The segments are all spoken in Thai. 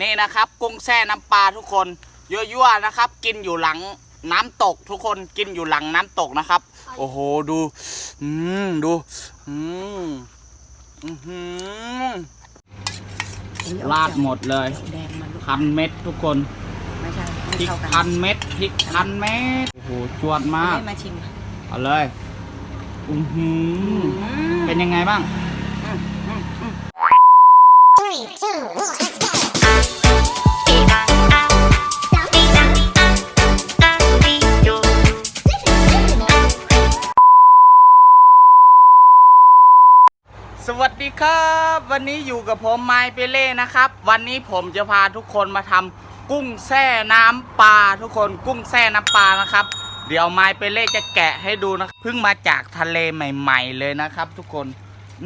นี่นะครับ กุ้งแช่น้ำปลาทุกคนยั่วๆนะครับ กินอยู่หลังน้ำตกทุกคนกินอยู่หลังน้ำตกนะครับ โอ้โหดูอืมดูอืมอือหือลาดหมดเลยแดงมันพันเม็ดทุกคนไม่ใช่พไม่ริกเท่ากันพันเม็ดพริกพันเม็ดโอ้โหจวดมากให้มาชิมเอาเลยอือหือเป็นยังไงบ้าง Three, two, one, let's go. สวัสดีครับ วันนี้อยู่กับผมไมเปเล่นะครับ วันนี้ผมจะพาทุกคนมาทำกุ้งแช่น้ำปลาทุกคนกุ้งแช่น้ำปลานะครับ เดี๋ยวไมเปเล่จะแกะให้ดูนะเพิ่งมาจากทะเลใหม่ ๆ เลยนะครับ ทุกคน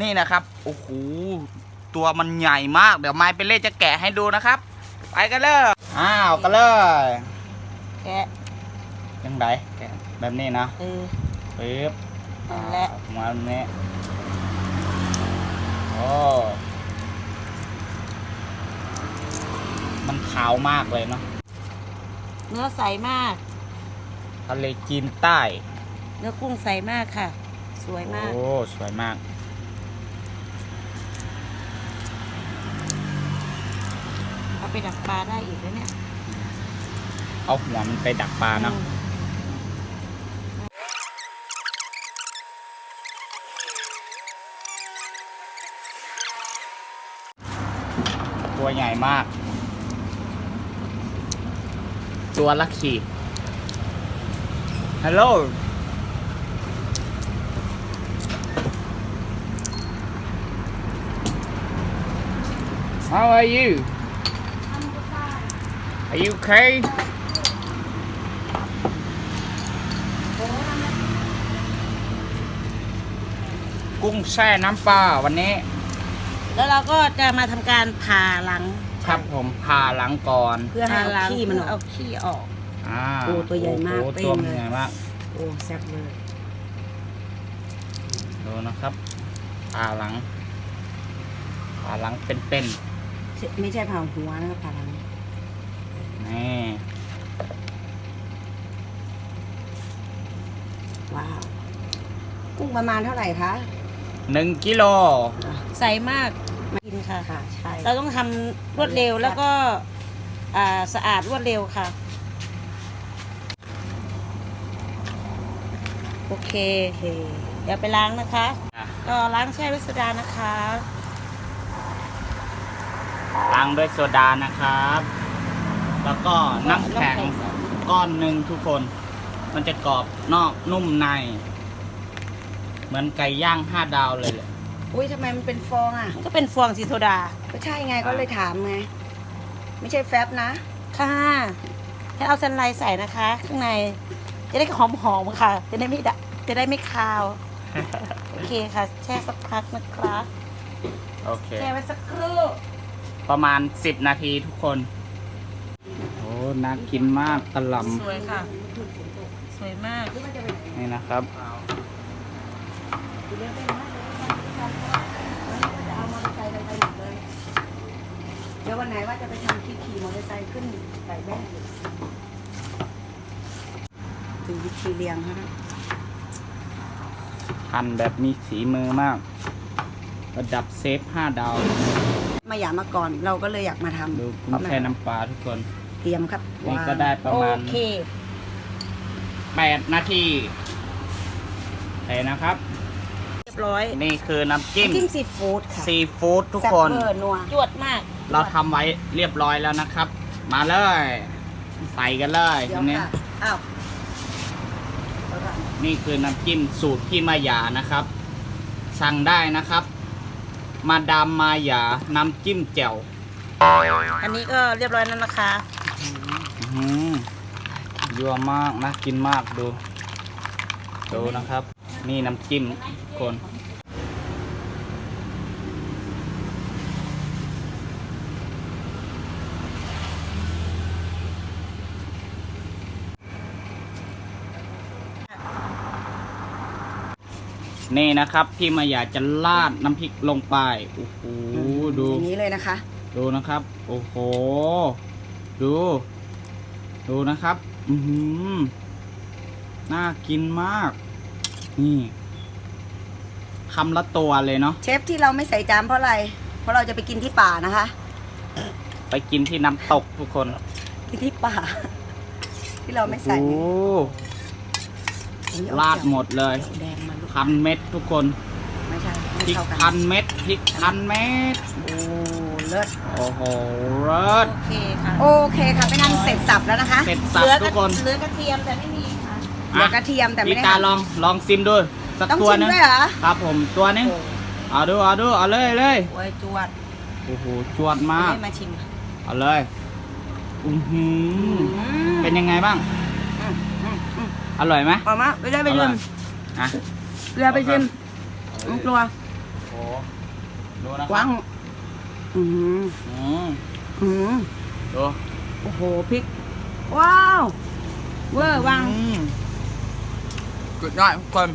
นี่นะครับโอ้โหตัวมันใหญ่มาก เดี๋ยวไมเปเล่จะแกะให้ดูนะครับ ไปกันเลยอ้าวกันเลยแกะยังไงแกะแบบนี้นะเออปึ๊บนั่นแหละอ่าประมาณนี้ โอ้มันขาวมากเลยเนาะเนื้อใสมาก ทะเลจีนใต้ เนื้อกุ้งใสมากค่ะ สวยมาก โอ้ สวยมาก เอาไปดักปลาได้อีกแล้วเนี่ย เอาหัวมันไปดักปลาเนาะ อืม ตัวใหญ่มาก ตัวละขีดฮัลโหล How are you? Are you okay? กุ้งแช่น้ำปลาวันนี้ แล้วเราก็จะมาทำการผ่าหลังครับผมผ่าหลังก่อนเพื่อให้เอาขี้มันเอาขี้ออก อ่าโอ้ตัวใหญ่มากโอ้เป้งตัวเลย ใหญ่มากโอ้แซ่บเลยดูนะครับผ่าหลังผ่าหลังเป็นไม่ใช่ผ่าหัวนะครับผ่าหลังๆนี่ว้าวกุ้งประมาณเท่าไหร่คะ หนึ่งกิโล ใสมากมา กินค่ะค่ะใช่เราต้องทำรวดเร็วแล้วก็อ่าสะอาดรวดเร็วค่ะ โอเค โอเคเดี๋ยวไปล้างนะคะ อะก็ล้างแช่วิสดานะคะ ล้างด้วยโซดานะครับ แล้วก็น้ำแข็งก้อนหนึ่งทุกคน มันจะกรอบนอกนุ่มใน เหมือนไก่ย่างห้าดาวเลยแหละ อุ้ยทำไมมันเป็นฟองอะ มันก็เป็นฟองสีโซดา ก็ใช่ไงก็เลยถามไง ไม่ใช่แฟบนะ ค่ะให้เอาเซนไลน์ใส่นะคะ ข้างใน จะได้หอมหอมๆค่ะ จะได้ไม่ดะจะได้ไม่คาว โอเคค่ะ แช่สักพักนะครับโอเค แช่ไว้สักครู่ ประมาณ 10 นาทีทุกคน โอ้น่ากินมากกระหลสวยค่ะ สวยมากำนี่นะครับ เอามอเตอร์ไซค์กันไปหมดเลย เดี๋ยววันไหนว่าจะไปทำขี่ขี่มอเตอร์ไซค์ขึ้นใส่แบงค์ถึงวิธีเลี้ยงฮะหั่นแบบมีสีมือมาก ระดับเซฟ5ดาว มาอยากมาก่อนเราก็เลยอยากมาทำดูกุ้งแช่น้ำปลาทุกคน เตรียมครับนี่วางก็ได้ประโอมาณเค8นาทีโอเคนะครับเรียบร้อยนี่คือน้ำจิ้มจิ้มซีฟู้ดค่ะซีฟู้ดทุกแซ่บคนเวอร์นัวจวดมากเราทำไว้เรียบร้อยแล้วนะครับ มาเลย ใส่กันเลยเดี๋ทียวนี้ ค่ะอ้าวเอาละนี่คือน้ำจิ้มสูตรพี่มายานะครับ สั่งได้นะครับ มาดามมายาน้ำจิ้มแจ่วอันนี้ก็เรียบร้อยแล้วนะคะ อื้อหือยั่วมากนะกินมากดู ดูนะครับ นี่น้ำจิ้มทุกคนนี่นะครับ พี่มายาจะราดน้ำพริกลงไปโอ้โหดู อย่างนี้เลยนะคะดดูนะครับ โอ้โห ดู ดูนะครับ อือหือน่ากินมาก นี่คำละตัวเลยเนาะเชฟที่เราไม่ใส่จานเพราะอะไร เพราะเราจะไปกินที่ป่านะคะ ไปกินที่น้ำตกทุกคนกินที่ป่า ที่เราไม่ใส่โอ้โหอันนี้เอราดหมดเลยแดงมาลูกพันเม็ดทุกคนไม่ใช่พไม่ริกเข้ากันพันเม็ดพริกพันเม็ดโอ้เลิศ โอ้โหเลิศ โอเคค่ะโอเคค่ะเป็นอันเสร็จสับแล้วนะคะ เสร็จสับทุกคน เหลือกระเทียมแต่ไม่มีค่ะ เหลือกระเทียมแต่ไม่พี่ได้ตาหั่นลองลองซิมดูสักต้องตัวชิมหนึงด้วยเหรอครับผมตัวนึงเอาดูเอาดูเอาเลยเลยโอ้ยจวดโอ้โหจวดมากไม่มาชิมเอาเลยอือหือเป็นยังไงบ้างอืมอืมอืมอร่อยไหมเอามาไปได้ไปชิมอะเรือไปชิมอืมกลัวโอ้ดูนะครัวาบงอืมอืมอืมดูโอ้โหพริก ว้าว เวอร์วาง กดหน่อยทุกคน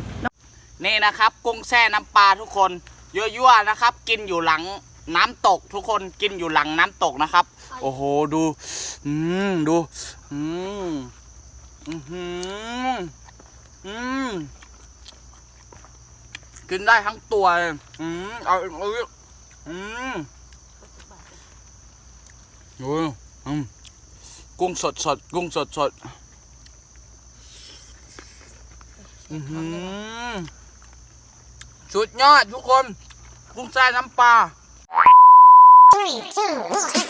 นี่นะครับ กุ้งแช่น้ำปลาทุกคนยั่วๆนะครับ กินอยู่หลังน้ำตกทุกคนกินอยู่หลังน้ำตกนะครับ โอ้โหดู อืมดูอืมอือหืออืมกินได้ทั้งตัวเลยอืมเอาอีกเอออืมดูอืมกุ้งสดสดกุ้งสดสดๆ อือหือสุดยอดทุกคน กุ้งแช่น้ำปลา Three, two, one.